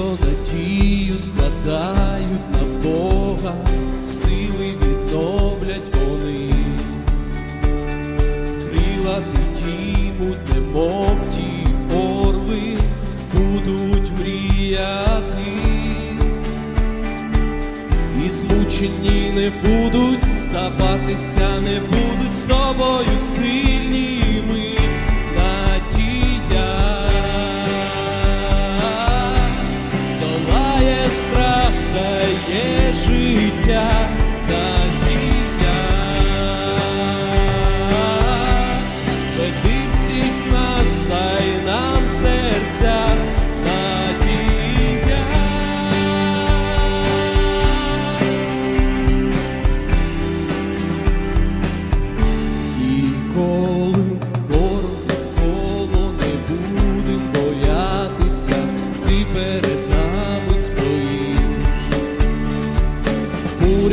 хто надію складають на Бога, сили відновлять вони, крила підіймуть, немов ті орли, будуть мріяти, і змучені не будуть здаватися, не будуть з тобою сильними. Дає життя,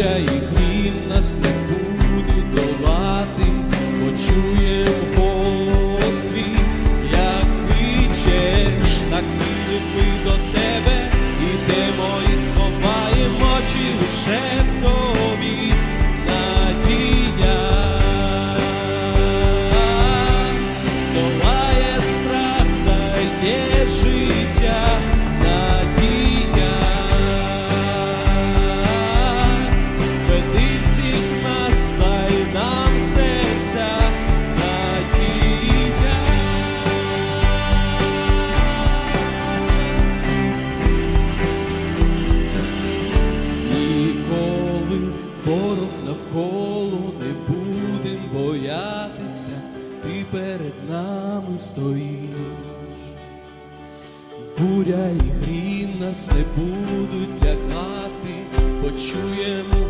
Буря і грім нас не будуть долати, почуєм голос твій, як кличеш, так ми до тебе, ідемо і очі лише тобі. Надія долає страх, дає життя, перед нами стоїш. Буря і грім нас не будуть лякати, почуємо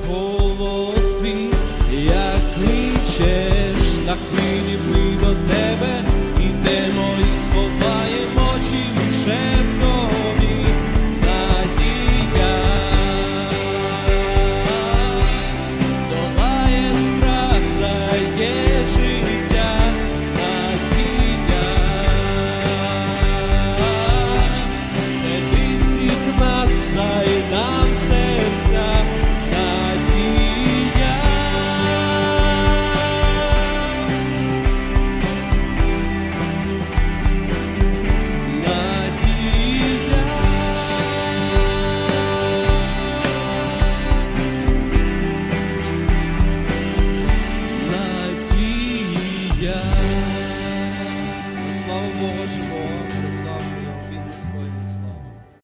Слава Богу,